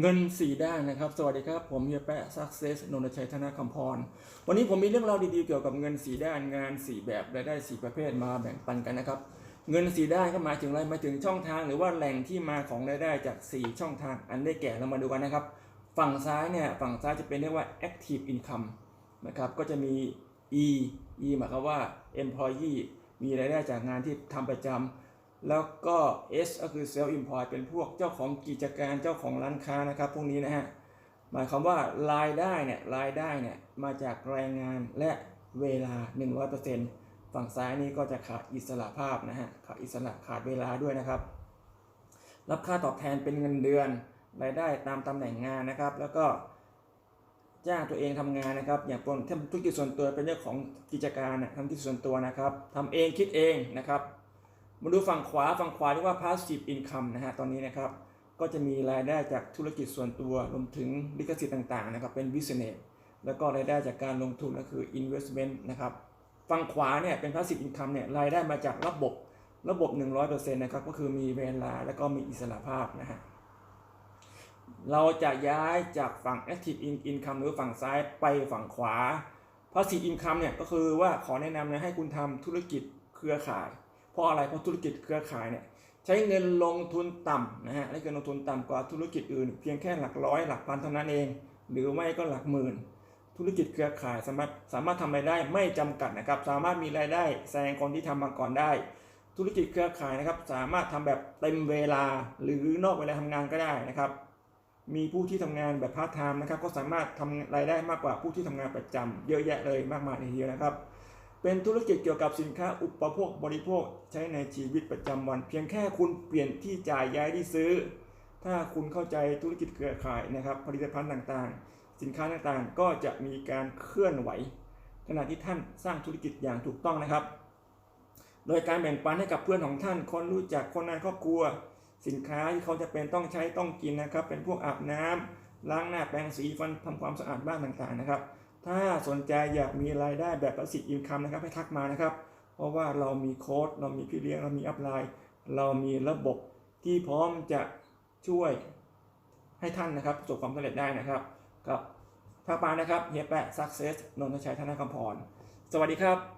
เงินสี่ด้านนะครับ สวัสดีครับ ผมเฮียแปะ Success นนทชัยธนาคำพร วันนี้ผมมีเรื่องราวดีๆเกี่ยวกับเงินสี่ด้านงานสี่แบบรายได้สี่ประเภทมาแบ่งปันกันนะครับ เงินสี่ด้านก็หมายถึงอะไรหมายถึงช่องทางหรือว่าแหล่งที่มาของรายได้จากสี่ช่องทาง อันได้แก่เรามาดูกันนะครับ ฝั่งซ้ายเนี่ยฝั่งซ้ายจะเป็นเรียกว่า active income นะครับก็จะมี E E หมายความว่า employee มีรายได้จากงานที่ทำประจำ แล้วก็ S ก็คือ self employed เป็นพวกเจ้าของกิจการเจ้าของร้านค้านะครับ พวกนี้นะฮะ หมายความว่ารายได้เนี่ยรายได้เนี่ยมาจากแรงงานและเวลา 100%ฝั่งซ้ายนี่ก็จะขาดอิสระภาพนะฮะ ขาดอิสระขาดเวลาด้วยนะครับ รับค่าตอบแทนเป็นเงินเดือน รายได้ตามตำแหน่งงานนะครับ แล้วก็จ้างตัวเองทำงานนะครับ อย่างทำธุรกิจส่วนตัวเป็นเรื่องของกิจการนะทำธุรกิจส่วนตัวนะครับทำเองคิดเองนะครับ มาดูฝั่งขวาฝั่งขวาเรียกว่า passive income นะฮะตอนนี้นะครับ ก็จะมีรายได้จากธุรกิจส่วนตัวรวมถึงลิขสิทธิ์ต่างๆนะครับเป็น business แล้วก็รายได้จากการลงทุนก็คือ investment นะครับฝั่งขวาเนี่ยเป็น passive income เนี่ยรายได้มาจากระบบระบบ 100%นะครับก็คือมีเวลาแล้วก็มีอิสระภาพนะฮะเราจะย้ายจากฝั่ง active in- income หรือฝั่งซ้ายไปฝั่งขวา passive income เนี่ยก็คือว่าขอแนะนำนะให้คุณทำธุรกิจเครือข่าย เพราะอะไรเพราะธุรกิจเครือข่ายเนี่ยใช้เงินลงทุนต่ำนะฮะให้เงินลงทุนต่ำกว่าธุรกิจอื่น เพียงแค่หลักร้อยหลักพันเท่านั้นเอง หรือไม่ก็หลักหมื่น ธุรกิจเครือข่ายสามารถสามารถทำรายได้ไม่จำกัดนะครับ สามารถมีรายได้แซงคนที่ทำมาก่อนได้ ธุรกิจเครือข่ายนะครับ สามารถทำแบบเต็มเวลาหรือนอกเวลาทำงานก็ได้นะครับ มีผู้ที่ทำงานแบบพาร์ทไทม์นะครับ ก็สามารถทำรายได้มากกว่าผู้ที่ทำงานประจำเยอะแยะเลยมากมายทีเดียวนะครับ เป็นธุรกิจเกี่ยวกับสินค้าอุปโภคบริโภคใช้ในชีวิตประจำวัน เพียงแค่คุณเปลี่ยนที่จ่ายย้ายที่ซื้อ ถ้าคุณเข้าใจธุรกิจเครือข่ายนะครับผลิตภัณฑ์ต่างๆ สินค้าต่างๆ ก็จะมีการเคลื่อนไหว ขณะที่ท่านสร้างธุรกิจอย่างถูกต้องนะครับ โดยการแบ่งปันให้กับเพื่อนของท่าน คนรู้จักคนในครอบครัว สินค้าที่เขาจะเป็นต้องใช้ต้องกินนะครับ เป็นพวกอาบน้ำล้างหน้าแปรงสีฟันทำความสะอาดบ้านต่างๆนะครับ ถ้าสนใจอยากมีรายได้แบบประสิทธิ์อินคัมนะครับให้ทักมานะครับ เพราะว่าเรามีโค้ดเรามีพี่เลี้ยงเรามีอัพไลน์เรามีระบบที่พร้อมจะช่วยให้ท่านนะครับประสบความสำเร็จได้นะครับกับทักมานะครับเฮียแปะ success นนทชัยธนาคำพร สวัสดีครับ